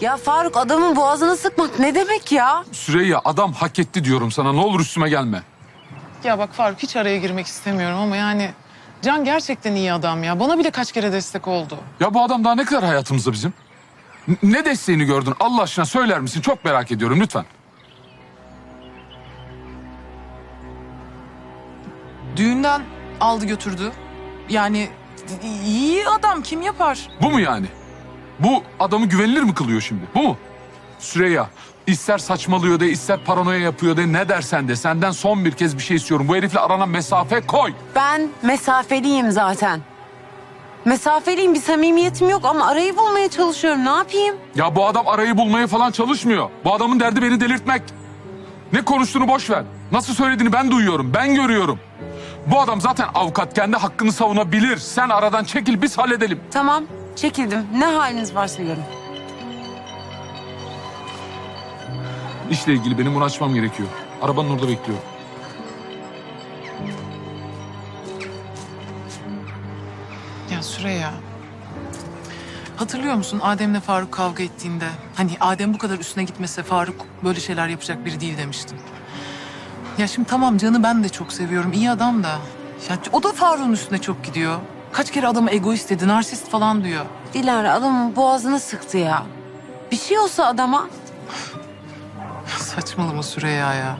Ya Faruk adamın boğazını sıkmak ne demek ya? Süreyya adam hak etti diyorum sana. Ne olur üstüme gelme. Ya bak Faruk hiç araya girmek istemiyorum ama yani Can gerçekten iyi adam ya. Bana bile kaç kere destek oldu. Ya bu adam daha ne kadar hayatımızda bizim? N- ne desteğini gördün Allah aşkına söyler misin? Çok merak ediyorum lütfen. Düğünden aldı götürdü. Yani iyi adam kim yapar? Bu mu yani? Bu adamı güvenilir mi kılıyor şimdi? Bu mu? Süreyya ister saçmalıyor de ister paranoya yapıyor de ne dersen de senden son bir kez bir şey istiyorum. Bu herifle arana mesafe koy. Ben mesafeliyim zaten. Mesafeliyim bir samimiyetim yok ama arayı bulmaya çalışıyorum. Ne yapayım? Ya bu adam arayı bulmaya falan çalışmıyor. Bu adamın derdi beni delirtmek. Ne konuştuğunu boş ver. Nasıl söylediğini ben duyuyorum, ben görüyorum. Bu adam zaten avukat, kendi hakkını savunabilir. Sen aradan çekil, biz halledelim. Tamam çekildim. Ne haliniz varsa görün. İşle ilgili benim bunu açmam gerekiyor. Arabanın orada bekliyor. Ya Süreyya. Hatırlıyor musun Adem'le Faruk kavga ettiğinde? Hani Adem bu kadar üstüne gitmese Faruk böyle şeyler yapacak biri değil demiştim. Ya şimdi tamam Can'ı ben de çok seviyorum. iyi adam da. Ya o da Faruk'un üstüne çok gidiyor. Kaç kere adamı egoist dedi, narsist falan diyor. Dilara adamın boğazını sıktı ya. Bir şey olsa adama Saçmalama Süreyya ya.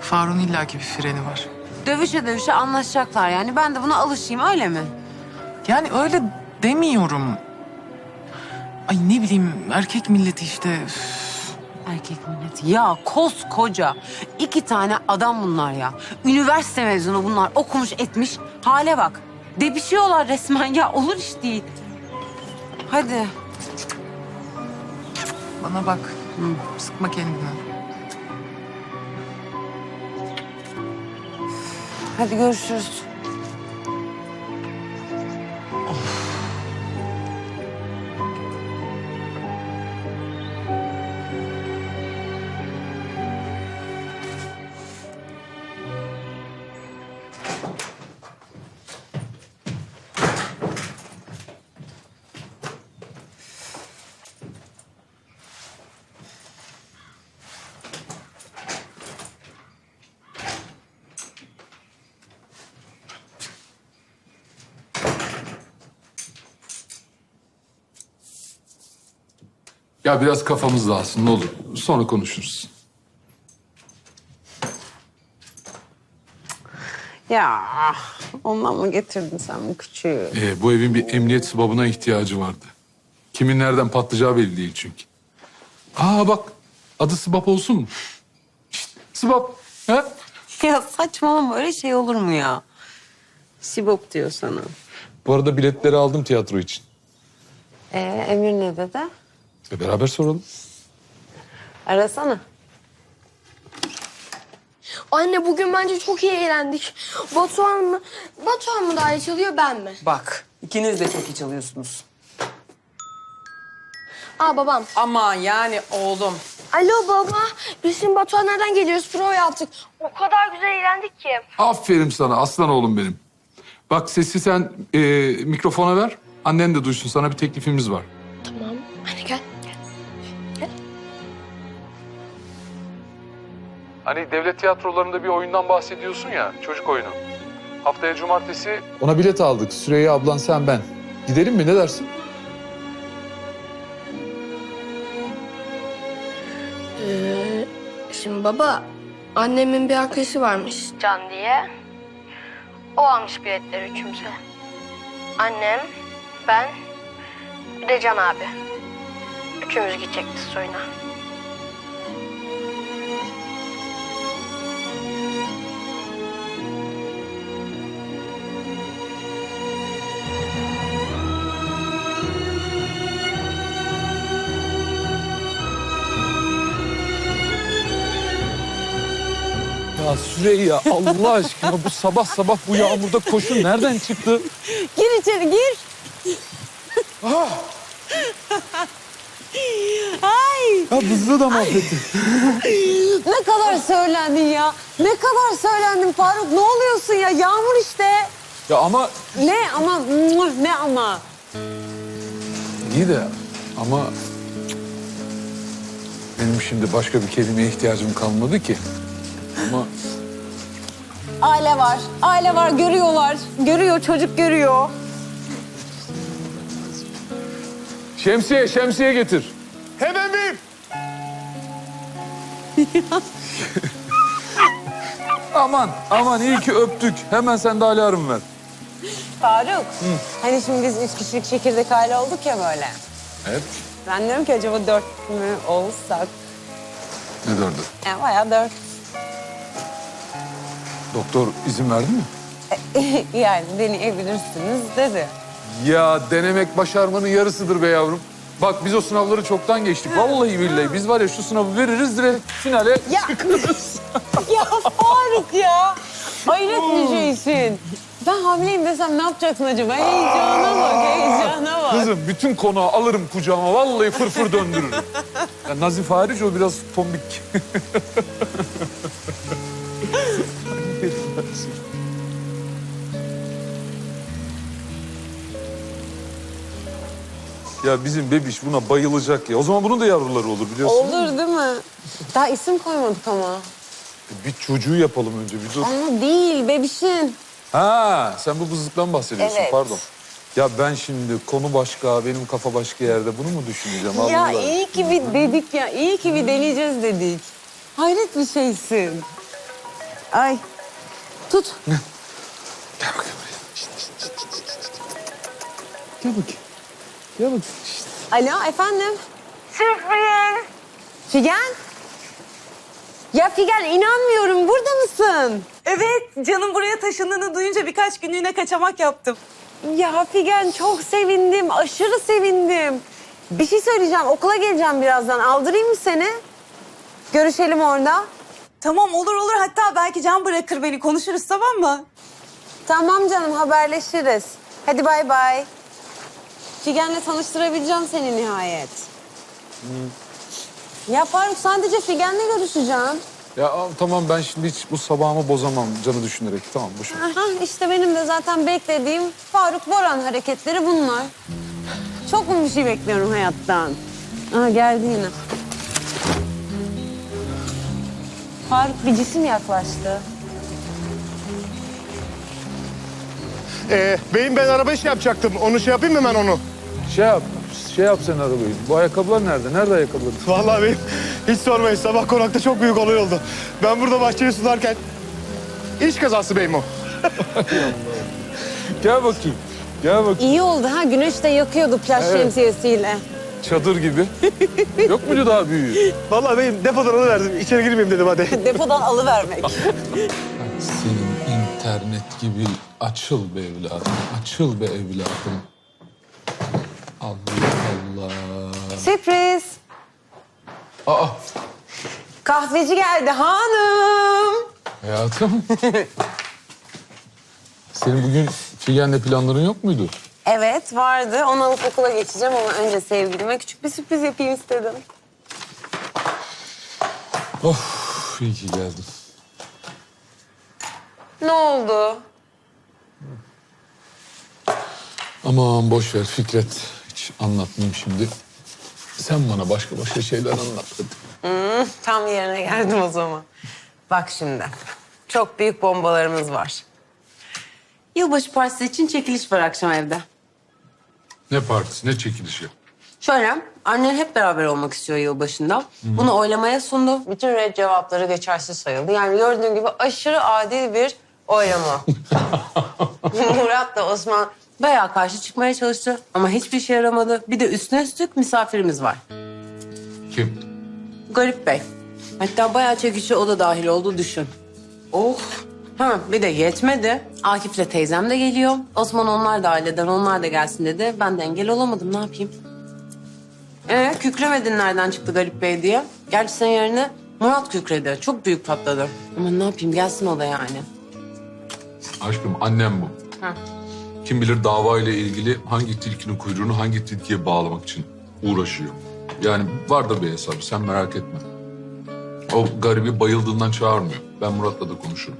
Faruk'un illaki bir freni var. dövüşe dövüşe anlaşacaklar yani. Ben de buna alışayım öyle mi? Yani öyle demiyorum. Ay ne bileyim erkek milleti işte. üf. Erkek milleti. Ya koskoca iki tane adam bunlar ya. Üniversite mezunu bunlar. Okumuş etmiş. Hale bak. Debişiyorlar resmen ya. Olur iş değil. Hadi. Bana bak. Sıkma kendini. Hadi görüşürüz. Ya biraz kafamız dağılsın ne olur. Sonra konuşuruz. Ya ondan mı getirdin sen bu küçüğü? Ee, bu evin bir emniyet sıbabına ihtiyacı vardı. Kimin nereden patlayacağı belli değil çünkü. Aa bak adı sıbap olsun mu? Şişt, sıbap. He? Ya saçmalama öyle şey olur mu ya? Sibop diyor sana. Bu arada biletleri aldım tiyatro için. Ee, Emir ne dedi? E, beraber soralım. Arasana. Anne bugün bence çok iyi eğlendik. Batuhan mı? Batuhan mı daha iyi çalıyor ben mi? Bak ikiniz de çok iyi çalıyorsunuz. Aa babam. Ama yani oğlum. Alo baba. Biz şimdi Batuhanlardan geliyoruz. Prova yaptık. O kadar güzel eğlendik ki. Aferin sana aslan oğlum benim. Bak sesi sen e, mikrofona ver. Annen de duysun sana bir teklifimiz var. Tamam. Hadi gel. gel. Hani devlet tiyatrolarında bir oyundan bahsediyorsun ya, çocuk oyunu. Haftaya cumartesi... Ona bilet aldık. Süreyya ablan sen ben. Gidelim mi ne dersin? Ee, şimdi baba. Annemin bir arkadaşı varmış Can diye. O almış biletleri üçümüze. Annem, ben, bir de Can abi. Üçümüz gidecektik oyuna. Ya Süreyya Allah aşkına bu sabah sabah bu yağmurda koşun nereden çıktı? Gir içeri gir. Ay Ya bızlığı da mahvettin. ne kadar söylendin ya. Ne kadar söylendin Faruk. Ne oluyorsun ya? Yağmur işte. Ya ama Ne ama ne ama. iyi de ama Benim şimdi başka bir kelimeye ihtiyacım kalmadı ki. Ama Aile var. Aile var. Görüyorlar. Görüyor. Çocuk görüyor. şemsiye, şemsiye getir. Hemen bir. Aman, aman iyi ki öptük. Hemen sen de alarm ver. Faruk. Hani şimdi biz üç kişilik çekirdek aile olduk ya böyle. Evet. Ben diyorum ki acaba dört mü olsak? Ne dördü? Yani bayağı dört. Doktor izin verdi mi? yani deneyebilirsiniz dedi. Ya denemek başarmanın yarısıdır be yavrum. Bak biz o sınavları çoktan geçtik. Vallahi billahi biz var ya şu sınavı veririz direkt finale Ya, ya Faruk ya. Hayret bir şeysin. Ben hamileyim desem ne yapacaksın acaba? Heyecana bak, heyecana bak. Kızım bütün konağı alırım kucağıma. Vallahi fırfır döndürürüm. Ya Nazif hariç o biraz tombik. ya bizim bebiş buna bayılacak ya. O zaman bunun da yavruları olur biliyorsun. Olur değil mi? Daha isim koymadık ama. Bir çocuğu yapalım önce bir dur. Ama değil, bebişin. Ha, sen bu bızlıktan bahsediyorsun Evet. pardon. Ya ben şimdi konu başka, benim kafa başka yerde. Bunu mu düşüneceğim? Ya Allah. iyi ki bir dedik ya, iyi ki bir deneyeceğiz dedik. Hayret bir şeysin. Ay, tut. Gel bakayım buraya. Şişt, şişt, şişt, şişt, şişt. Gel bakayım. Gel bakayım. Şişt. Alo, efendim? Sürpriz. Figen? Ya Figen inanmıyorum, burada mısın? Evet, canım buraya taşındığını duyunca birkaç günlüğüne kaçamak yaptım. Ya Figen çok sevindim, aşırı sevindim. Bir şey söyleyeceğim, okula geleceğim birazdan. Aldırayım mı seni? Görüşelim orada. Tamam olur olur hatta belki Can bırakır beni konuşuruz tamam mı? Tamam canım, haberleşiriz. Hadi bay bay. Figen'le tanıştırabileceğim seni nihayet. Ya Faruk sadece Figen'le görüşeceğim. Ya tamam ben şimdi hiç bu sabahımı bozamam canı düşünerek. Tamam boş ver. Aha, işte benim de zaten beklediğim Faruk Boran hareketleri bunlar. Çok mu bir şey bekliyorum hayattan? Aha geldi yine. Faruk bir cisim yaklaştı. Ee, beyim ben araba işi yapacaktım. Onu şey yapayım mı ben onu? Şey yap, şey yap sen arabayı. Bu ayakkabılar nerede? Nerede ayakkabılar? Vallahi beyim hiç sormayın. Sabah konakta çok büyük olay oldu. Ben burada bahçeyi sularken iş kazası beyim o. Gel bakayım. Gel bakayım. İyi oldu ha güneş de yakıyordu plaj Evet. şemsiyesiyle. Çadır gibi. Yok muydu daha büyüğü? Vallahi beyim depodan alıverdim. İçeri girmeyeyim dedim hadi. Depodan alıvermek. Senin internet gibi açıl be evladım. Açıl be evladım. Allah Allah. Sürpriz. Aa Kahveci geldi hanım. hayatım. Senin bugün Figen'le planların yok muydu? Evet vardı. Onu alıp okula geçeceğim ama önce sevgilime küçük bir sürpriz yapayım istedim. Of iyi ki geldin. Ne oldu? Aman boş ver Fikret. Hiç anlatmayayım şimdi. Sen bana başka başka şeyler anlat hadi. Tam yerine geldim o zaman. Bak şimdi. Çok büyük bombalarımız var. Yılbaşı partisi için çekiliş var akşam evde. Ne partisi ne çekilişi? Şöyle, annen hep beraber olmak istiyor yılbaşında. Bunu oylamaya sundu. Bütün red cevapları geçersiz sayıldı. Yani gördüğün gibi aşırı adil bir oylama. Murat da Osman bayağı karşı çıkmaya çalıştı ama hiçbir şey yaramadı. Bir de üstüne üstlük misafirimiz var. Kim? Garip Bey. Hatta bayağı çekici o da dahil oldu düşün. Oh. Ha bir de yetmedi. Akif'le teyzem de geliyor. Osman onlar da aileden onlar da gelsin dedi. Ben de engel olamadım ne yapayım? Ee kükremedin nereden çıktı Garip Bey diye. Gerçi senin yerine Murat kükredi. Çok büyük patladı. Ama ne yapayım gelsin o da yani. Aşkım annem bu. Kim bilir dava ile ilgili hangi tilkinin kuyruğunu hangi tilkiye bağlamak için uğraşıyor. Yani vardır bir hesabı sen merak etme. O garibi bayıldığından çağırmıyor. Ben Murat'la da konuşurum.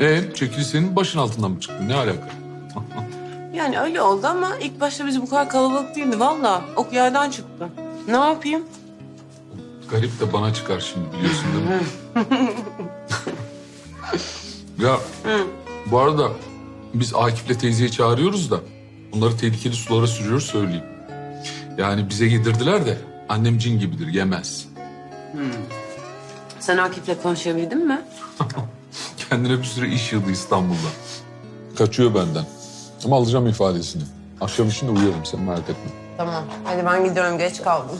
E çekiliş senin başın altından mı çıktı? Ne alaka? Yani öyle oldu ama ilk başta biz bu kadar kalabalık değildi valla. Ok yerden çıktı. Ne yapayım? Garip de bana çıkar şimdi biliyorsun değil mi? ya bu arada biz Akif'le teyzeyi çağırıyoruz da bunları tehlikeli sulara sürüyoruz söyleyeyim. Yani bize yedirdiler de annem cin gibidir yemez. Sen Akif'le konuşabildin mi? Kendine bir sürü iş yıldı İstanbul'da. Kaçıyor benden. Ama alacağım ifadesini. Akşam için de uyarım sen merak etme. Tamam. Hadi ben gidiyorum. Geç kaldım.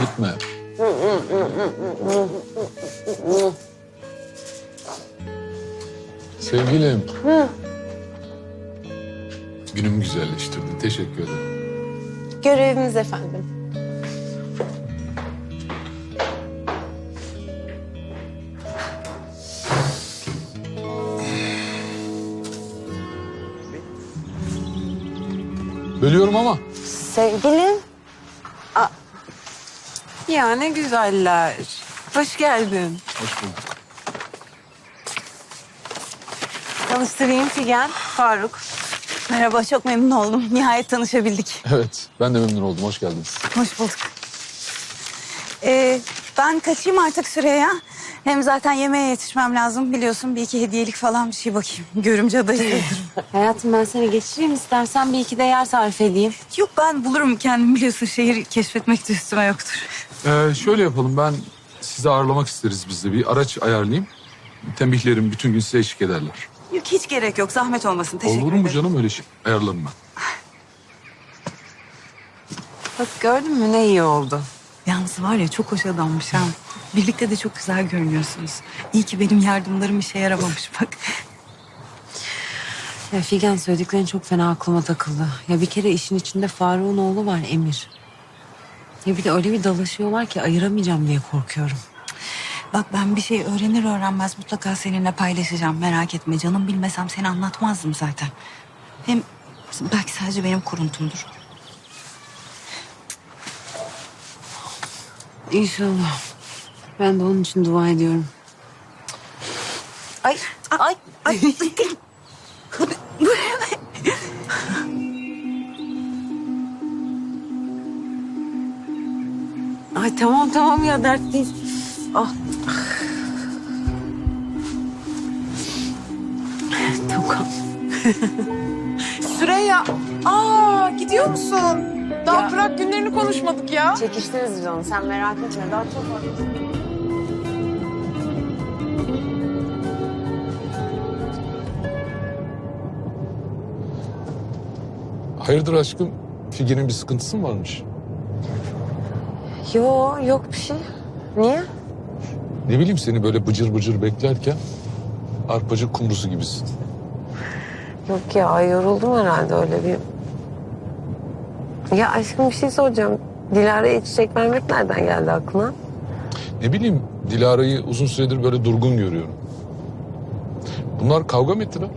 Gitme. Sevgilim. Günümü güzelleştirdin. Teşekkür ederim. Görevimiz efendim. Bölüyorum ama. Sevgilim. Aa, ya ne güzeller. Hoş geldin. Hoş bulduk. Tanıştırayım Figen, Faruk. Merhaba çok memnun oldum. Nihayet tanışabildik. Evet, ben de memnun oldum. Hoş geldiniz. Hoş bulduk. Ee, ben kaçayım artık Süreyya. Hem zaten yemeğe yetişmem lazım. Biliyorsun bir iki hediyelik falan bir şey bakayım. Görümce adayı. Hayatım ben seni geçireyim istersen bir iki de yer sarf edeyim. Yok ben bulurum kendim biliyorsun. Şehir keşfetmek de üstüme yoktur. Ee, şöyle yapalım. Ben sizi ağırlamak isteriz biz de. Bir araç ayarlayayım. Tembihlerim bütün gün size eşlik ederler. Yok hiç gerek yok. Zahmet olmasın. Teşekkür Olur mu ederim. canım öyle şey? Ayarlarım ben. Bak gördün mü ne iyi oldu. Yalnız var ya çok hoş adammış ha. Birlikte de çok güzel görünüyorsunuz. İyi ki benim yardımlarım işe yaramamış bak. Ya Figen söylediklerin çok fena aklıma takıldı. Ya bir kere işin içinde Faruk'un oğlu var Emir. Ya bir de öyle bir dalaşıyorlar ki ayıramayacağım diye korkuyorum. Bak ben bir şey öğrenir öğrenmez mutlaka seninle paylaşacağım. Merak etme canım bilmesem seni anlatmazdım zaten. Hem belki sadece benim kuruntumdur. İnşallah. Ben de onun için dua ediyorum. Ay ay ay. Ay tamam tamam ya dert değil. Ah. Tokan. Süreyya. Aa gidiyor musun? Daha Ya- Prag günlerini konuşmadık ya. Çekiştiniz canım sen merak etme daha çok var. Hayırdır aşkım? Figen'in bir sıkıntısı mı varmış? Yo yok bir şey. Niye? Ne bileyim seni böyle bıcır bıcır beklerken arpacık kumrusu gibisin. Yok ya yoruldum herhalde öyle bir. Ya aşkım bir şey soracağım. Dilara'ya çiçek vermek nereden geldi aklına? Ne bileyim Dilara'yı uzun süredir böyle durgun görüyorum. Bunlar kavga mı ettiler?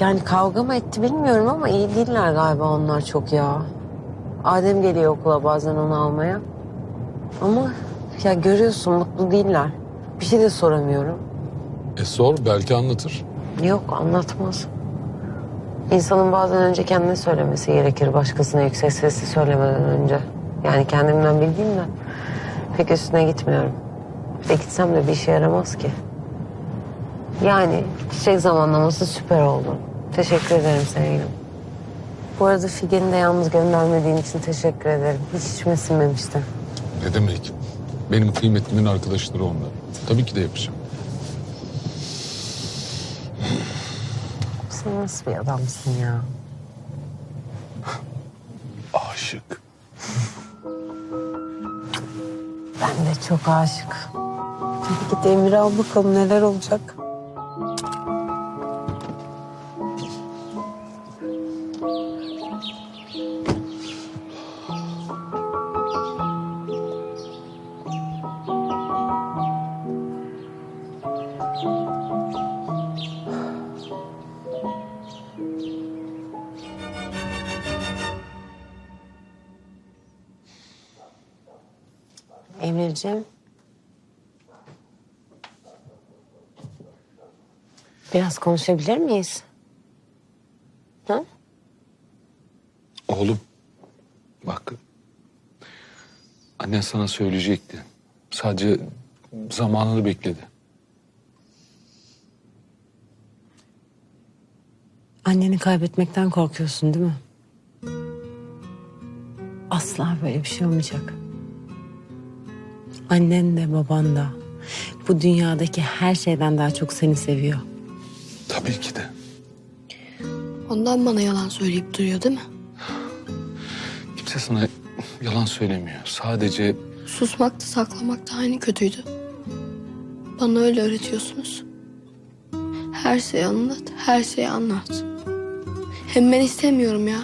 Yani kavga mı etti bilmiyorum ama iyi değiller galiba onlar çok ya. Adem geliyor okula bazen onu almaya. Ama ya görüyorsun mutlu değiller. Bir şey de soramıyorum. E sor belki anlatır. Yok anlatmaz. İnsanın bazen önce kendine söylemesi gerekir başkasına yüksek sesli söylemeden önce. Yani kendimden bildiğimden pek üstüne gitmiyorum. Ve gitsem de bir işe yaramaz ki. Yani çiçek zamanlaması süper oldu. Teşekkür ederim sevgilim. Bu arada Figen'i de yalnız göndermediğin için teşekkür ederim. Hiç içime sinmemişti. Ne demek? Benim kıymetimin arkadaşları onlar. Tabii ki de yapacağım. Sen nasıl bir adamsın ya? Aşık. Ben de çok aşık. Hadi git Emir'i al bakalım neler olacak. Emir'ciğim. Biraz konuşabilir miyiz? Ha? Oğlum bak Annen sana söyleyecekti. Sadece zamanını bekledi. Anneni kaybetmekten korkuyorsun değil mi? Asla böyle bir şey olmayacak. Annen de baban da bu dünyadaki her şeyden daha çok seni seviyor. Tabii ki de. Ondan bana yalan söyleyip duruyor değil mi? Kimse sana yalan söylemiyor. Sadece Susmak da saklamak da aynı kötüydü. Bana öyle öğretiyorsunuz. Her şeyi anlat, her şeyi anlat. Hem ben istemiyorum ya.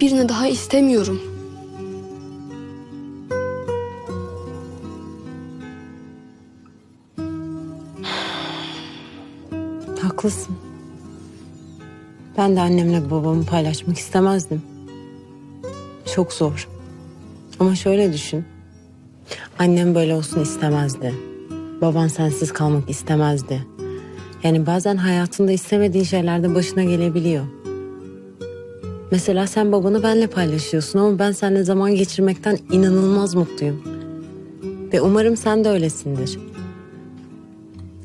Birini daha istemiyorum. Haklısın. Ben de annemle babamı paylaşmak istemezdim. Çok zor. Ama şöyle düşün. Annem böyle olsun istemezdi. Baban sensiz kalmak istemezdi. Yani bazen hayatında istemediğin şeyler de başına gelebiliyor. Mesela sen babanı benle paylaşıyorsun ama ben seninle zaman geçirmekten inanılmaz mutluyum. Ve umarım sen de öylesindir.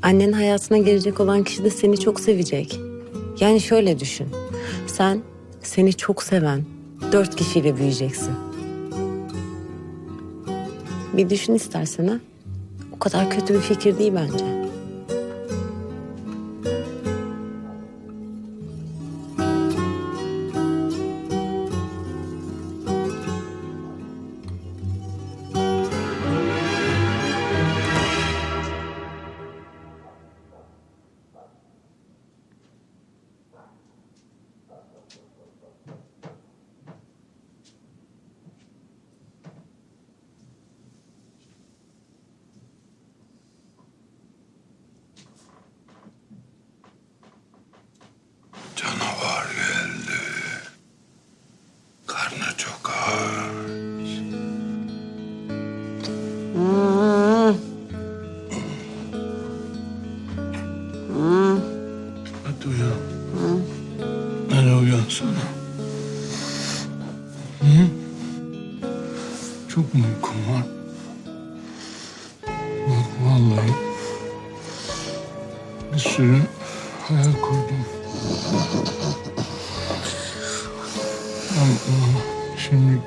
Annenin hayatına girecek olan kişi de seni çok sevecek. Yani şöyle düşün. Sen seni çok seven dört kişiyle büyüyeceksin. Bir düşün istersen ha. O kadar kötü bir fikir değil bence. Kurdum. Ama şimdi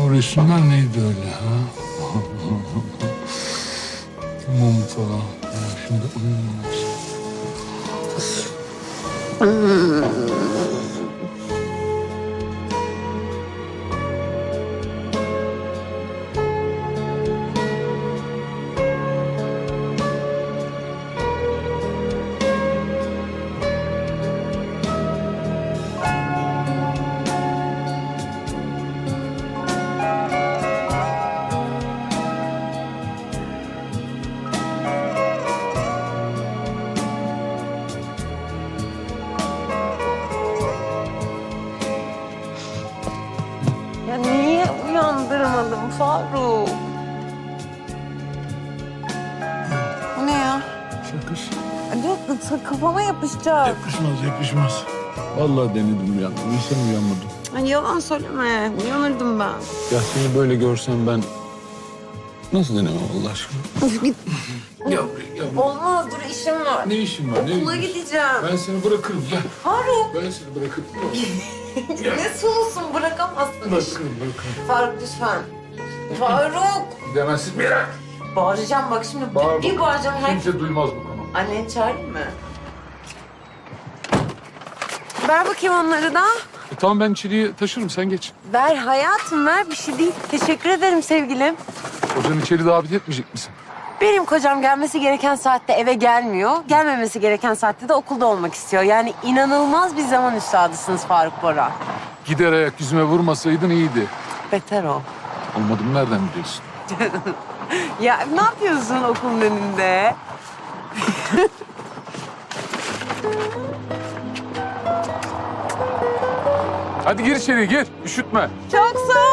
o resimler neydi öyle ha? Mum falan. Şimdi uyumam Faruk? Bu ne ya? Şakası. Yok kafama yapışacak. Yapışmaz yapışmaz. Vallahi denedim uyandım. Sen uyanmadın. Ay yalan söyleme. Uyanırdım ben. Ya seni böyle görsem ben nasıl denemem Allah aşkına? ya, ya Olmaz dur işim var. ne işin var? Ne Okula işin? gideceğim. Ben seni bırakırım gel. Faruk Ben seni bırakırım. ne sulusun bırakamazsın. Bırakırım bırakırım. Faruk lütfen. Faruk. Gidemezsin bir yere. Bağıracağım bak şimdi. Bağır bir bağıracağım. Her... Kimse duymaz bu konu. Anneni çağırayım mı? Ver bakayım onları da. E, tamam ben içeriye taşırım sen geç. Ver hayatım ver bir şey değil. Teşekkür ederim sevgilim. Hocanı içeri davet etmeyecek misin? Benim kocam gelmesi gereken saatte eve gelmiyor. Gelmemesi gereken saatte de okulda olmak istiyor. Yani inanılmaz bir zaman üstadısınız Faruk Bora. Gider ayak yüzüme vurmasaydın iyiydi. Beter o. Olmadım nereden biliyorsun? Ya ne yapıyorsun okulun önünde? Hadi gir içeriye gir. Üşütme. Çok sağ